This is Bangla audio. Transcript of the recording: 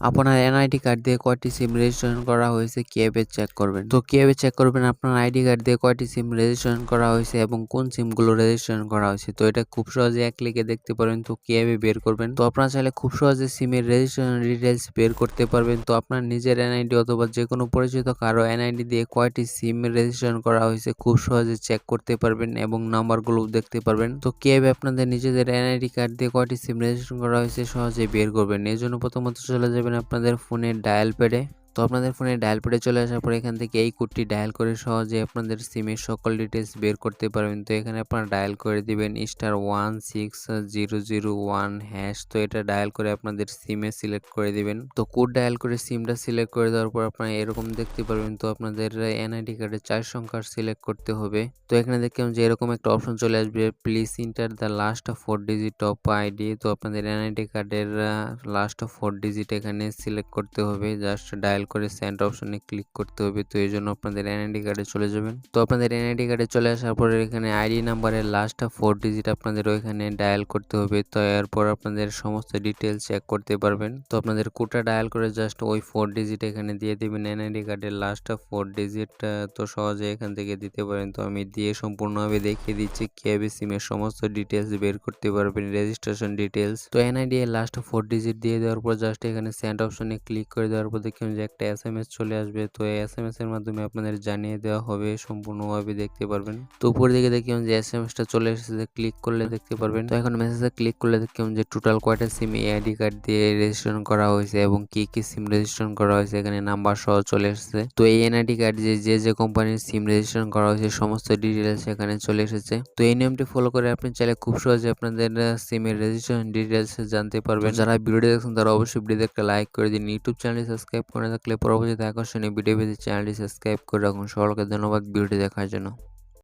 আপনার এনআইডি কার্ড দিয়ে কয়টি সিম রেজিস্ট্রেশন করা হয়েছে কীভাবে চেক করবেন? তো কীভাবে চেক করবেন? আপনার আইডি কার্ড দিয়ে কয়টি সিম রেজিস্ট্রেশন করা হয়েছে এবং কোন সিমগুলো রেজিস্ট্রেশন করা হয়েছে? তো এটা খুব সহজে এক ক্লিকে দেখতে পারবেন, তো কীভাবে বের করবেন? তো আপনারা চাইলে খুব সহজে সিমের রেজিস্ট্রেশন ডিটেলস বের করতে পারবেন। তো আপনার নিজের এনআইডি অথবা যে কোনো পরিচিত কারও এনআইডি দিয়ে কয়টি সিম রেজিস্ট্রেশন করা হয়েছে খুব সহজে চেক করতে পারবেন এবং নাম্বারগুলো দেখতে পারবেন। তো কীভাবে আপনাদের নিজেদের এনআইডি কার্ড দিয়ে কয়টি সিম রেজিস্ট্রেশন করা হয়েছে সহজে বের করবেন? এর জন্য প্রথমত চলে যাবেন আপনাদের ফোনের ডায়াল প্যাডে। তো আপনাদের ফোনে ডায়াল প্যাডে চলে আসার পর এখান থেকে এই কোডটি ডায়াল করে সহজে আপনাদের সিমের সকল ডিটেলস বের করতে পারবেন। তো এখানে আপনারা ডায়াল করে দিবেন star one six zero zero one hash তো এটা ডায়াল করে আপনাদের সিমে সিলেক্ট করে দিবেন। তো কোড ডায়াল করে সিমটা সিলেক্ট করে দেওয়ার পর আপনারা এরকম দেখতে পারবেন। তো আপনাদের এনআইডি কার্ডে চার সংখ্যার সিলেক্ট করতে হবে। তো এখানে দেখলাম যে এরকম একটা অপশন চলে আসবে। Please enter the last four digit of ID তো আপনাদের এনআইডি কার্ডের লাস্ট ফোর ডিজিট এখানে সিলেক্ট করতে হবে। জাস্ট ডায়াল করে সেন্ড অপশনে ক্লিক করতে হবে। তো এই জন্য আপনাদের এনআইডি কার্ডে চলে যাবেন। তো আপনাদের এনআইডি কার্ডে চলে আসার পরে এখানে আইডি নাম্বারের লাস্ট ফোর ডিজিট আপনাদের ওইখানে ডায়াল করতে হবে। তো এরপর আপনাদের সমস্ত ডিটেলস চেক করতে পারবেন। তো আপনাদের কোটা ডায়াল করে জাস্ট ওই ফোর ডিজিট এখানে দিয়ে দেবেন। এনআইডি কার্ডের লাস্ট ফোর ডিজিট তো সহজে এখান থেকে দিতে পারেন। তো আমি দিয়ে সম্পূর্ণভাবে দেখিয়ে দিচ্ছি। কীভাবে সিমের সমস্ত ডিটেলস বের করতে পারবেন রেজিস্ট্রেশন ডিটেলস তো এনআইডি এর লাস্ট ফোর ডিজিট দিয়ে দেওয়ার পর জাস্ট এখানে সেন্ড অপশনে ক্লিক করে দেওয়ার পর দেখুন যে একটা এস এম এস চলে আসবে। তো এই এস এম এস এর মাধ্যমে আপনাদের জানিয়ে দেওয়া হবে, সম্পূর্ণভাবে দেখতে পারবেন। তো উপর দিকে দেখুন যে এস এম এস টা চলে এসেছে ক্লিক করলে দেখতে পারবেন। তো এখন মেসেজে ক্লিক করলে দেখুন যে টোটাল কয়টা সিম এই আইডি কার্ড দিয়ে রেজিস্ট্রেশন করা হয়েছে এবং কি কি সিম রেজিস্ট্রেশন করা হয়েছে, এখানে নাম্বার সহ চলে এসেছে। তো এই এনআইডি কার্ড যে যে যে কোম্পানির সিম রেজিস্ট্রেশন করা হয়েছে, সমস্ত ডিটেলস এখানে চলে এসেছে। তো এই নিয়মটি ফলো করে আপনি চাইলে খুব সহজে আপনাদের সিমের রেজিস্ট্রেশন ডিটেলস জানতে পারবেন। যারা ভিডিও দেখছেন, তারা অবশ্যই ভিডিওতে একটা লাইক করে দিন। ইউটিউব চ্যানেলটি সাবস্ক্রাইব করে থাকলে পরবর্তীতে আকর্ষণীয় ভিডিও পেতে চ্যানেলটি সাবস্ক্রাইব করে রাখুন। সকলকে ধন্যবাদ। ভিডিওটি দেখার জন্য।